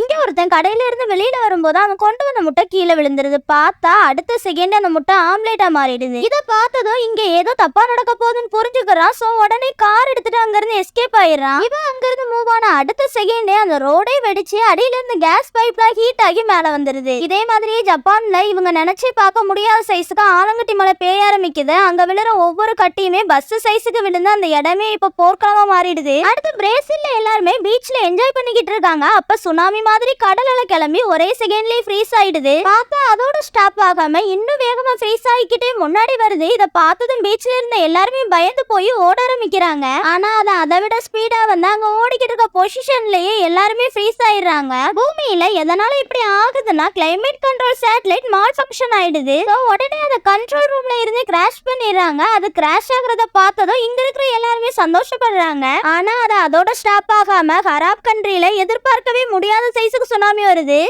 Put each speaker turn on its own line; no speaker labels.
இங்கே ஒருத்தன் கடையில இருந்து வெளியில வரும்போது அவன் கொண்டு வந்த முட்டை கீழே விழுந்துருது. பார்த்தா அடுத்த செகண்ட் அந்த முட்டை ஆம்லேட்டா மாறிடுது. இதை பார்த்ததும் இங்க ஏதோ தப்பா நடக்க போகுதுன்னு புரிஞ்சுக்கிறான் சோ உடனே கார் எடுத்துட்டு அங்கேருந்து எஸ்கேப் ஆயிடுறான். இவன் அங்கேருந்து மூவ் ஆன அடுத்த செகண்டே அந்த ரோடே வெடிச்சு அடியில இருந்து கேஸ் பைப்லாம் ஹீட் ஆகி மேல வந்துருது. இதே மாதிரியே ஜப்பான்ல இவங்க நினைச்சே பார்க்க முடியாத சைஸுக்கு ஆலங்கட்டி மலை பெய்ய ஆரம்பிக்குது. அங்க விழுற ஒவ்வொரு கட்டியுமே பஸ் சைஸுக்கு விழுந்து அந்த இடமே இப்ப போர்க்களமா மாறிடுது. அடுத்து பிரேசில்ல எல்லாருமே பீச்ல என்ஜாய் பண்ணிக்கிட்டு இருக்காங்க. அப்ப சுனாமி மாதிரி கடல்ல கிளம்பி ஒரே செகண்ட்லயே ஃப்ரீஸ் ஆயிடுது. பார்த்தா அதோட ஸ்டாப் ஆகாம இன்னும் வேகமா ஃப்ரீஸ் ஆகிக்கிட்டே முன்னாடி வருது. இத பார்த்ததும் பீச்ல இருந்த எல்லாருமே பயந்து போய் ஓட ஆரம்பிக்கிறாங்க. ஆனா அது அதை விட ஸ்பீடா வந்து அங்க ஓடிக்கிட்டு இருக்க பொசிஷன்லயே எல்லாருமே ஃப்ரீஸ் ஆயிடுறாங்க. பூமியில எதனால இப்படி ஆகுதுன்னா climate control satellite malfunction ஆயிடுது. உடனே அதை கண்ட்ரோல் ரூம்ல இருந்து கிராஷ் பண்ணிடுறாங்க. அது கிராஷ் ஆகுறத பார்த்ததும் சந்தோஷப்படுறாங்க. ஆனா அது அதோட ஸ்டாப் ஆகாம ஹராப் கண்ட்ரில எதிர்பார்க்கவே முடியாத சைஸுக்கு சுனாமி வருது.